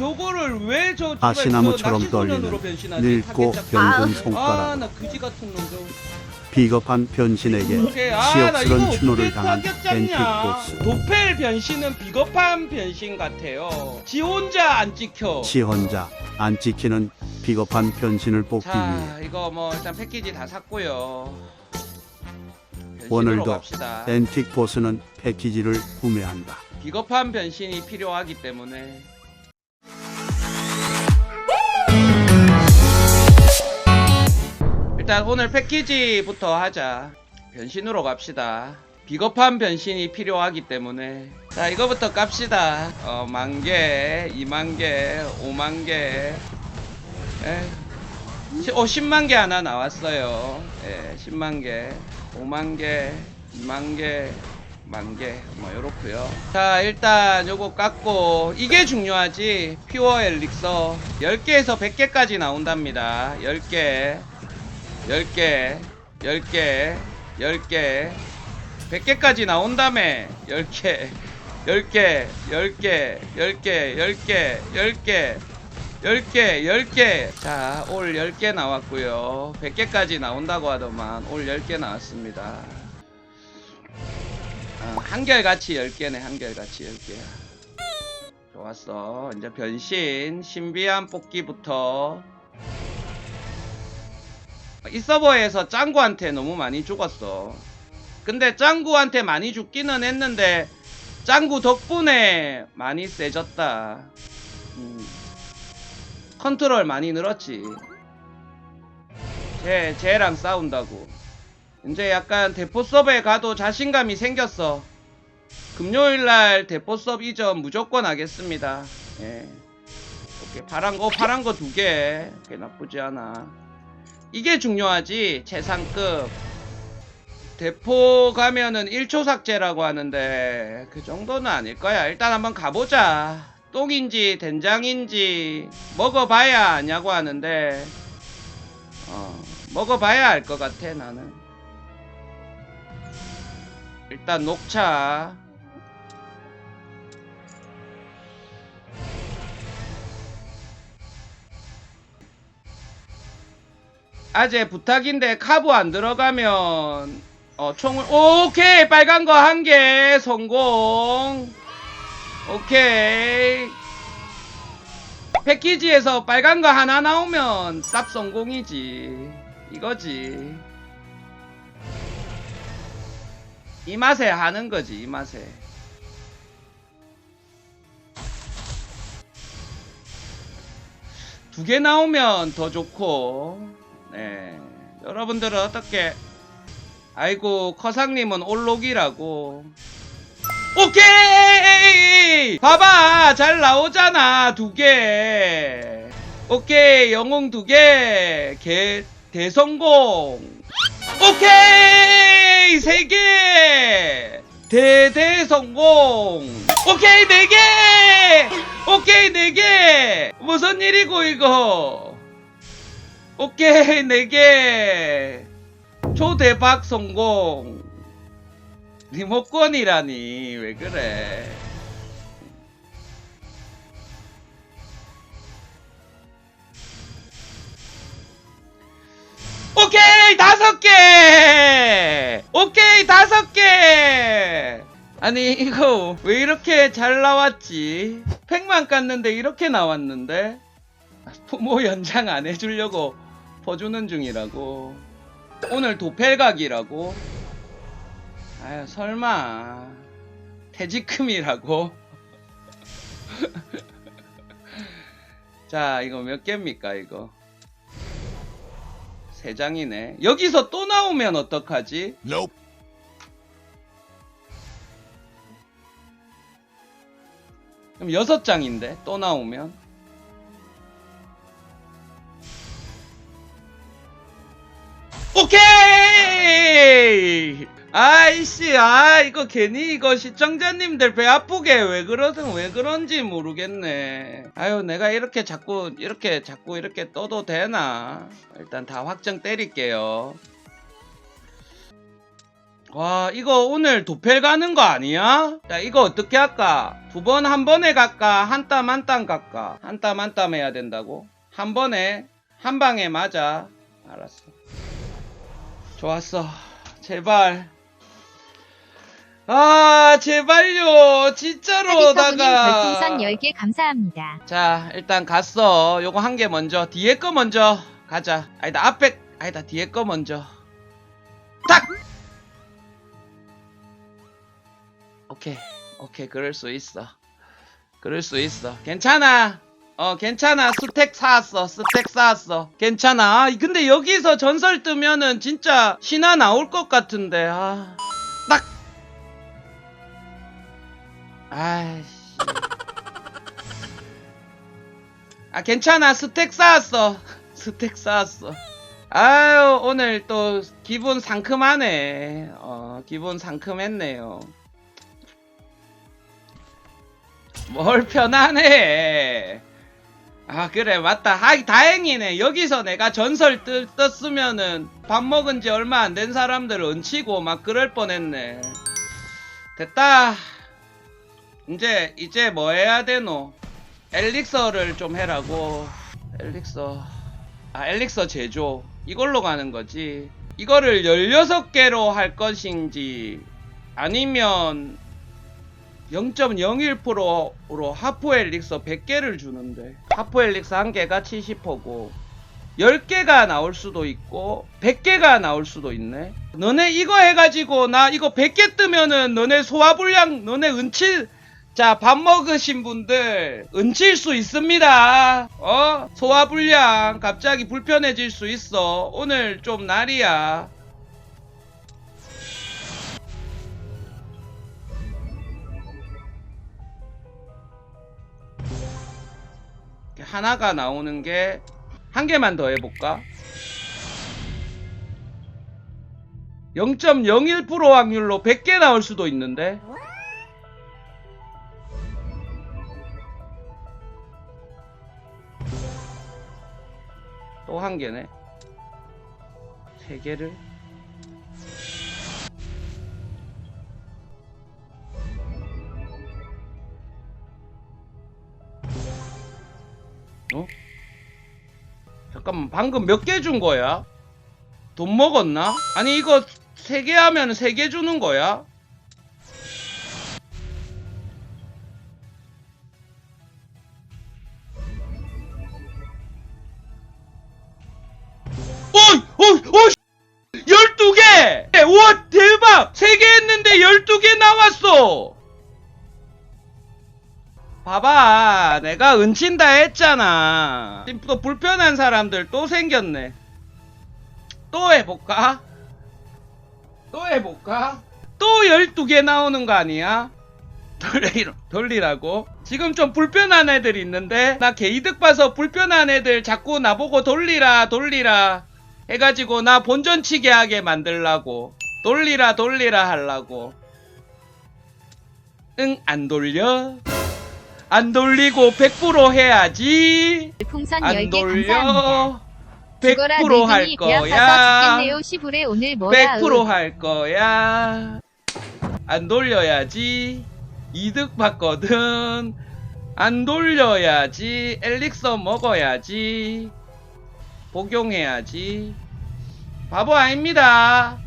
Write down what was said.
저거를 왜 저 아시나무처럼 떨리는 늙고 병든 손가락 아나 그지 같은 놈 저거 비겁한 변신에게. 아, 나 치욕스런 이거 추노를 당한. 앤틱보스 도펠 변신은 비겁한 변신 같아요. 지 혼자 안 찍혀. 지 혼자 안 찍히는 비겁한 변신을 뽑기 위해 자, 이거 뭐 일단 패키지 다 샀고요. 오늘도 갑시다. 앤틱 보스는 패키지를 구매한다. 비겁한 변신이 필요하기 때문에 일단 오늘 패키지부터 하자. 변신으로 갑시다. 비겁한 변신이 필요하기 때문에. 자 이거부터 깝시다. 어 만개 2만개 5만개. 예. 시- 어 10만개 하나 나왔어요. 예 10만개 5만개 2만개 만개 뭐 요렇고요. 자 일단 요거 깎고 이게 중요하지. 퓨어 엘릭서 10개에서 100개까지 나온답니다. 10개 10개 10개 10개. 100개까지 나온다며. 10개 10개 10개 10개 10개 10개 10개 10개. 자올 10개 나왔고요. 100개까지 나온다고 하더만 올 10개 나왔습니다. 아, 한결같이 10개네 한결같이 10개야 좋았어. 이제 변신 신비한 뽑기부터 이 서버에서 짱구한테 너무 많이 죽었어 근데 짱구한테 많이 죽기는 했는데 짱구 덕분에 많이 세졌다 음. 컨트롤 많이 늘었지 쟤, 쟤랑 싸운다고 이제 약간 대포 서버에 가도 자신감이 생겼어. 금요일날 대포 서버 이전 무조건 하겠습니다. 예. 오케이 파란 거 파란 거 두 개. 꽤 나쁘지 않아. 이게 중요하지 최상급. 대포 가면은 1초 삭제라고 하는데 그 정도는 아닐 거야. 일단 한번 가보자. 똥인지 된장인지 먹어봐야 아냐고 하는데 어, 먹어봐야 알 것 같아 나는. 일단 녹차 아재 부탁인데 카브 안 들어가면 어 총을 오케이! 빨간 거 한 개 성공! 오케이! 패키지에서 빨간 거 하나 나오면 쌉 성공이지. 이거지. 이 맛에 하는 거지 이 맛에. 두 개 나오면 더 좋고 네 여러분들은 어떻게? 아이고 커상님은 올록이라고. 오케이! 봐봐 잘 나오잖아 두 개. 오케이 영웅 두개 대성공. 오케이 세 개. 대대 성공. 오케이 네 개. 오케이 네 개. 무슨 일이고 이거 오케이 네 개. 초대박 성공. 리모컨이라니 왜 그래? 오케이 다섯 개! 오케이 다섯 개! 아니 이거 왜 이렇게 잘 나왔지? 팩만 깠는데 이렇게 나왔는데? 부모 연장 안 해주려고 퍼주는 중이라고. 오늘 도펠각이라고. 아유 설마. 퇴직금이라고. 자 이거 몇 개입니까 이거? 세 장이네. 여기서 또 나오면 어떡하지? Nope. 그럼 여섯 장인데? 또 나오면 오케이. 아이씨, 아 이거 괜히 이거 시청자님들 배 아프게 왜 그러든 왜 그런지 모르겠네. 아유 내가 이렇게 자꾸 이렇게 자꾸 이렇게 떠도 되나? 일단 다 확정 때릴게요. 와 이거 오늘 도펠 가는 거 아니야? 야 이거 어떻게 할까? 두 번 한 번에 갈까? 한 땀 한 땀 갈까? 한 땀 한 땀 해야 된다고? 한 번에 한 방에 맞아 알았어 좋았어. 제발. 아 제발요. 진짜로 사기터분님 다가. 별풍선 10개 감사합니다. 자 일단 갔어. 요거 한 개 먼저. 뒤에 거 먼저 가자. 아니다 앞에 아니다 뒤에 거 먼저. 딱 오케이. 오케이 그럴 수 있어. 그럴 수 있어. 괜찮아 어 괜찮아. 스택 쌓았어. 스택 쌓았어. 괜찮아. 아, 근데 여기서 전설 뜨면은 진짜 신화 나올 것 같은데. 아 딱. 아이씨. 아 괜찮아. 스택 쌓았어. 스택 쌓았어. 아유 오늘 또 기분 상큼하네. 어 기분 상큼했네요. 뭘 편하네 아 그래 맞다. 아 다행이네. 여기서 내가 전설 뜨, 떴으면은 밥 먹은 지 얼마 안 된 사람들 얹히고 막 그럴 뻔했네. 됐다. 이제 이제 뭐 해야 되노? 엘릭서를 좀 해라고. 엘릭서. 아 엘릭서 제조. 이걸로 가는 거지. 이거를 16개로 할 것인지 아니면 0.01%로 하프 엘릭서 100개를 주는데 하프 엘릭서 1개가 70%고 10개가 나올 수도 있고 100개가 나올 수도 있네 너네 이거 해가지고 나 이거 100개 뜨면은 너네 소화불량 너네 은칠 자, 밥 먹으신 분들 은칠 수 있습니다. 어? 소화불량 갑자기 불편해질 수 있어. 오늘 좀 날이야. 하나가 나오는 게 한 개만 더 해볼까? 0.01% 확률로 100개 나올 수도 있는데 또 한 개네. 세 개를. 방금 몇 개 준 거야? 돈 먹었나? 아니, 이거 세 개 하면 세 개 주는 거야? 어이! 어이! 어이! 12개! 와, 대박! 3개 했는데 12개 나왔어! 봐봐, 내가 은친다 했잖아. 지금 또 불편한 사람들 또 생겼네. 또 해볼까? 또 해볼까? 또 12개 나오는 거 아니야? 돌리, 돌리라고? 지금 좀 불편한 애들 있는데? 나 개이득 봐서 불편한 애들 자꾸 나보고 돌리라, 돌리라. 해가지고 나 본전치게 하게 만들라고. 돌리라, 돌리라 하려고. 응, 안 돌려? 안 돌리고 100% 해야지. 별풍선 안 10개 감사합니다. 돌려. 죽어라 100%할 늙은이 배 아파서 거야. 죽겠네요. 시부레 오늘 뭐야 100%할 거야. 안 돌려야지. 이득 받거든. 안 돌려야지. 엘릭서 먹어야지. 복용해야지. 바보 아닙니다.